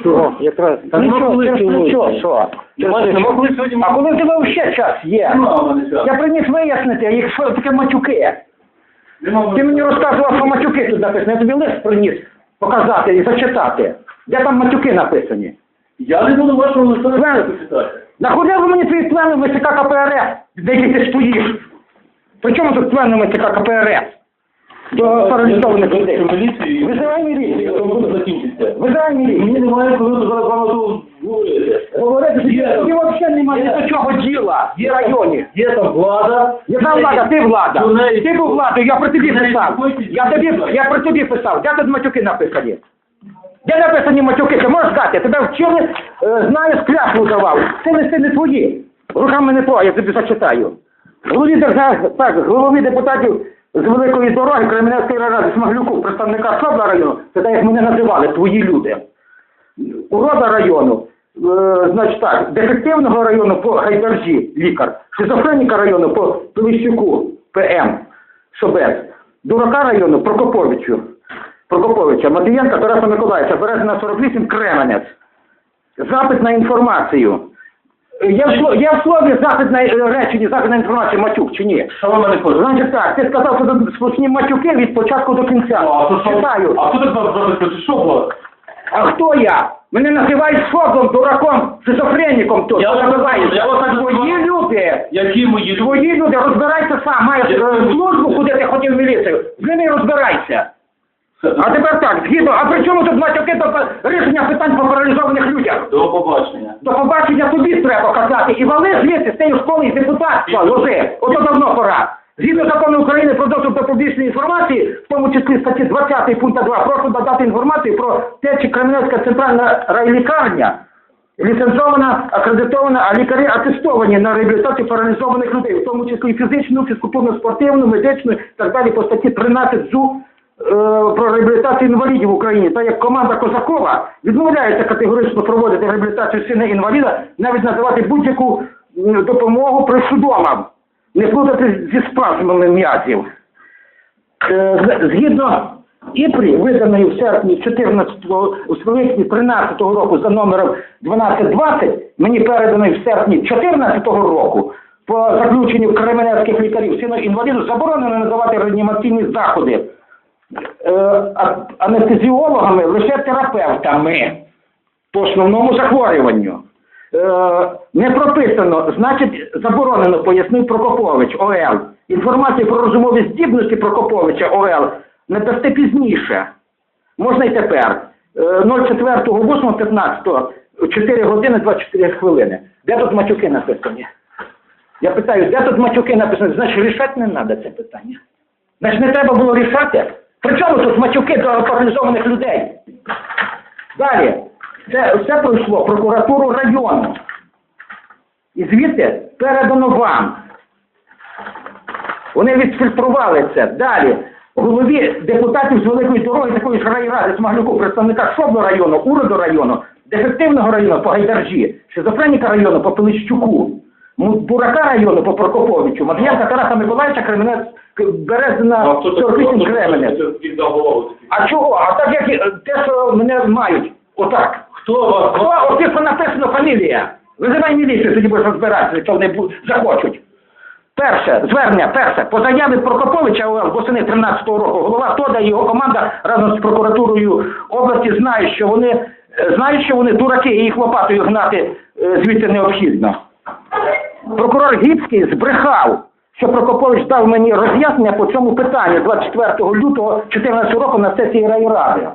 Що? Якраз. Та Ну, що, коли сьогодні? плечо, що? Сьогодні- А коли в тебе ще час є? Я приніс вияснити, їх що таке матюки. Ти мені розказував, що матюки тут написані. Я тобі лист приніс показати і зачитати. Де там матюки написані? Я не буду вашого листа почитати. Нахуя ви мені твої члени ВЦК КПРС, де ти стоїш? При чому тут члени ВЦК КПРС? До паралізованих людей. Міліцію. Визивай міліцію. думаю, закінчиться. Визивай міліцію. Мені немає коли зараз вам тут говорити. Говорити, що Є. взагалі немає до чого діла в районі. Є там влада. Яка влада? Ти влада. До неї- Ти був владою, я про тобі неї писав. Я тобі, я про тобі писав. Де тут матюки написані? Де написані матюки? Ти можеш сказати? Тебе вчили, е, знаю, скляшку давав. Це листи не твої. Руками не твої, я тобі зачитаю. Голові держави, так, голові депутатів з великої дороги Кремінецької ради Смаглюку, представника Собла району, це так як мене називали, твої люди. Урода району, е, значить так, дефективного району по Гайдаржі, лікар, шизофреніка району по Полищуку, ПМ, Шобець, дурака району Прокоповичу, Прокоповича, Матвієнка Тараса Миколаївича, Березина 48, Кременець. Запит на інформацію. Є в, сло- є в слові запит на е, реченні, запит на інформацію матюк чи ні? Що ви мене хочете? Значить так, ти сказав, що тут сплошні матюки від початку до кінця. А то що? Читаю. А хто так вас запитав? Що було? А хто я? Мене називають шоблом, дураком, шизофреніком тут. Я вас- називають. я вас так Твої люди, Які мої твої люди, розбирайся сам. Маєш Я- е, службу, куди ти хотів в міліцію. З ними розбирайся. А тепер так, згідно, а при чому тут матюки до рішення питань по паралізованих людях? До побачення. До побачення тобі треба казати. І вали звідси з тієї школи і депутатства, ложи. Ото давно пора. Згідно закону України про доступ до публічної інформації, в тому числі статті 20 пункту 2, прошу додати інформацію про те, чи Кремлівська центральна райлікарня ліцензована, акредитована, а лікарі атестовані на реабілітацію паралізованих людей, в тому числі і фізичну, фізкультурно-спортивну, медичну і так далі по статті 13 ЗУ про реабілітацію інвалідів в Україні, так як команда Козакова відмовляється категорично проводити реабілітацію сина інваліда, навіть надавати будь-яку допомогу при судомам, не плутати зі спазмами м'язів. Е, Згідно ІПРІ, виданої в серпні 14 у липні 13 року за номером 1220, мені переданої в серпні 14 року, по заключенню кременецьких лікарів сину інваліду заборонено надавати реанімаційні заходи е, анестезіологами лише терапевтами по основному захворюванню. Е, не прописано, значить заборонено, пояснив Прокопович ОЛ. Інформацію про розумові здібності Прокоповича ОЛ надасте пізніше. Можна й тепер. Е, 04.08.15, 4 години 24 хвилини. Де тут матюки написані? Я питаю, де тут матюки написані? Значить, рішати не треба це питання. Значить, не треба було рішати. При чому тут матюки до паралізованих людей? Далі. Це все пройшло прокуратуру району. І звідти передано вам. Вони відфільтрували це. Далі. Голові депутатів з великої дороги такої ж райради Смаглюку, представника Шобло району, Уроду району, дефективного району по Гайдаржі, шизофреніка району по Пилищуку, Бурака району по Прокоповичу, Матвієнка Тараса Миколаївича, Кременець, Березина, 48 Кременець. А чого? А так як і- те, що мене мають. Отак. Хто вас? Хто що написано фамілія? Визивай міліцію, тоді будеш розбиратися, якщо вони бу- захочуть. Перше, звернення, перше, по заяві Прокоповича ОЛ восени 13-го року, голова ТОДА і його команда разом з прокуратурою області знають, що вони е, знають, що вони дураки і їх лопатою гнати е, звідти необхідно. Прокурор Гібський збрехав, що Прокопович дав мені роз'яснення по цьому питанню 24 лютого 2014 року на сесії райради.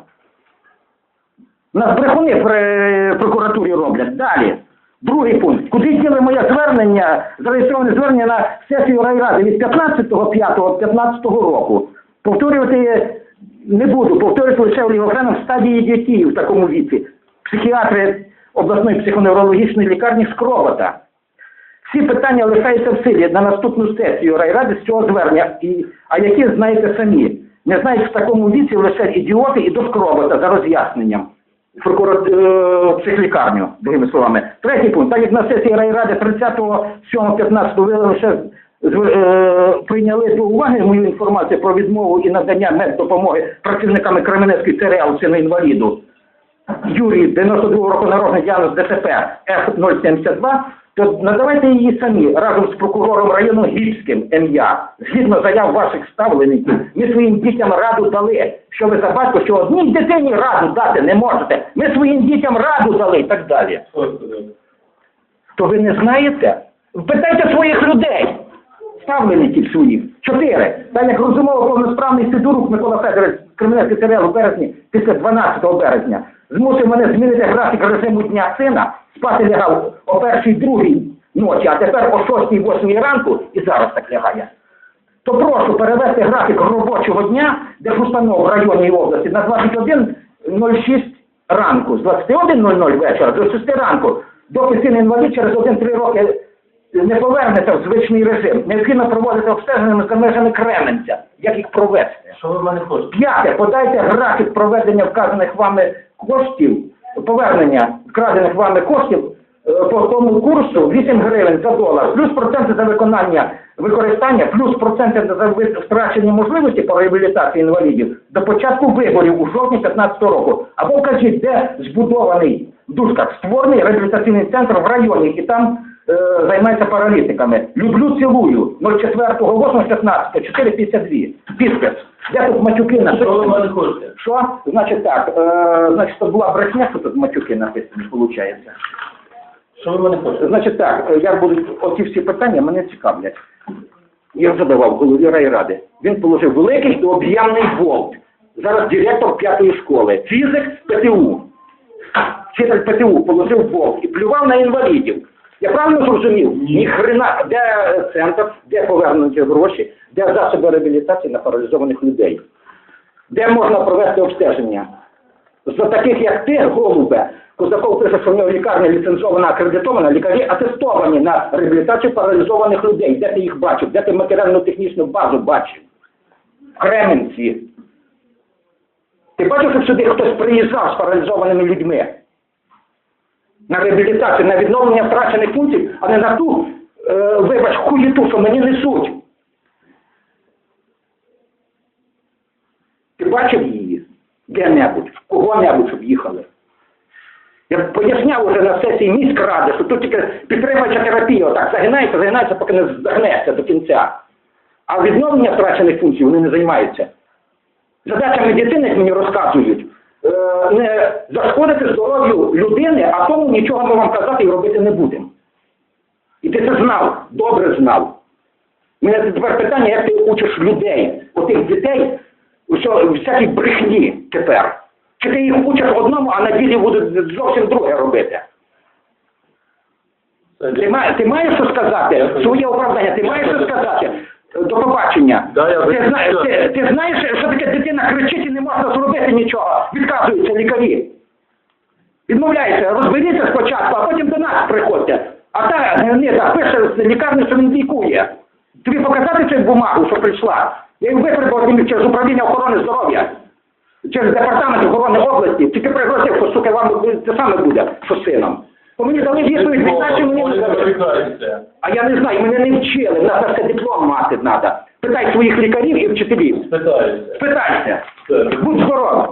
Нас брехуни при прокуратурі роблять. Далі. Другий пункт. Куди діли моє звернення, зареєстроване звернення на сесію райради від 15.05.15 року. Повторювати не буду, повторювати лише в окремо в стадії дітей в такому віці. Психіатри обласної психоневрологічної лікарні Скробота. Всі питання лишаються в силі на наступну сесію райради з цього звернення, і, а які знаєте самі. Не знають в такому віці лише ідіоти і до скробота за роз'ясненням. Е, психлікарню, другими словами. Третій пункт. Так як на сесії райради 30.07.15 ви лише е, прийняли до уваги мою інформацію про відмову і надання меддопомоги працівниками Кременецької ЦРЛ сина інваліду. Юрій, 92 року народження діагноз ДТП F072, то надавайте її самі разом з прокурором району Гібським М'Я. Згідно заяв ваших ставленників, ми своїм дітям раду дали. Що ви за батько, що одній дитині раду дати не можете. Ми своїм дітям раду дали і так далі. То ви не знаєте? Питайте своїх людей, ставленників своїх. Чотири. Так як розумово повносправний Сидорук Микола Федорович Кременецький ТРЛ у березні, після 12 березня, змусив мене змінити графік режиму дня сина, спати лягав о першій другій ночі, а тепер о шостій восьмій ранку і зараз так лягає. То прошу перевести графік робочого дня держустанов в районі і області на 21.06 ранку, з 21.00 вечора до 6 ранку, доки син інвалід через 1-3 роки не повернеться в звичний режим. Необхідно проводити обстеження за межами Кременця. Як їх провести? Що ви мене хочете? П'яте. Подайте графік проведення вказаних вами коштів, повернення вкрадених вами коштів е, по тому курсу 8 гривень за долар, плюс проценти за виконання використання, плюс проценти за втрачені можливості по реабілітації інвалідів до початку виборів у жовтні 15 року. Або вкажіть, де збудований в дужках створений реабілітаційний центр в районі, і там е, займається паралітиками. Люблю, цілую. 04.08.16, 4.52. Підпис. Де тут матюки Що ви мене хочете? що? Значить так, е, значить, то була брехня, що тут матюки написані, виходить. Що ви мене хочете? Значить так, е, я буду, оці всі питання мене цікавлять. Я задавав голові райради. Він положив великий і об'ємний болт. Зараз директор п'ятої школи, фізик ПТУ. Вчитель ПТУ положив болт і плював на інвалідів. Я правильно зрозумів? Ні хрена, де е, центр, де повернуті гроші, де засоби реабілітації на паралізованих людей, де можна провести обстеження. За таких, як ти, голубе, Козаков пише, що в нього лікарня ліцензована, акредитована, лікарі атестовані на реабілітацію паралізованих людей. Де ти їх бачив? Де ти матеріально-технічну базу бачив? В Кременці. Ти бачив, що сюди хтось приїжджав з паралізованими людьми? На реабілітацію, на відновлення втрачених функцій, а не на ту, е, вибач, хуєту, що мені несуть. Ти бачив її? Де-небудь, в кого-небудь, щоб їхали. Я поясняв уже на сесії міськради, що тут тільки підтримуюча терапія, отак загинається, загинається, поки не загнеться до кінця. А відновлення втрачених функцій вони не займаються. Задача медицини, як мені розказують, не зашкодити здоров'ю людини, а тому нічого ми вам казати і робити не будемо. І ти це знав, добре знав. У мене тепер питання, як ти учиш людей, отих дітей, всякій брехні тепер. Чи ти їх учиш одному, а на ділі будуть зовсім друге робити? Ти, має, ти маєш що сказати? Своє оправдання, ти маєш що сказати? До побачення. Да, я ти, ти, ти знаєш, що кричить і не можна зробити нічого. Відказуються лікарі. Відмовляються, розберіться спочатку, а потім до нас приходьте. А та гнида пише з лікарні, що він лікує. Тобі показати цю бумагу, що прийшла? Я їх витребував через управління охорони здоров'я, через департамент охорони області. Тільки пригласив, що сука вам те саме буде, що сином. То мені дали відповідь, віддачу мені не дали. А я не знаю, мене не вчили, в нас ще диплом мати треба. Питай своїх лікарів і вчителів. Питаюся. Питайся. Будь здоров.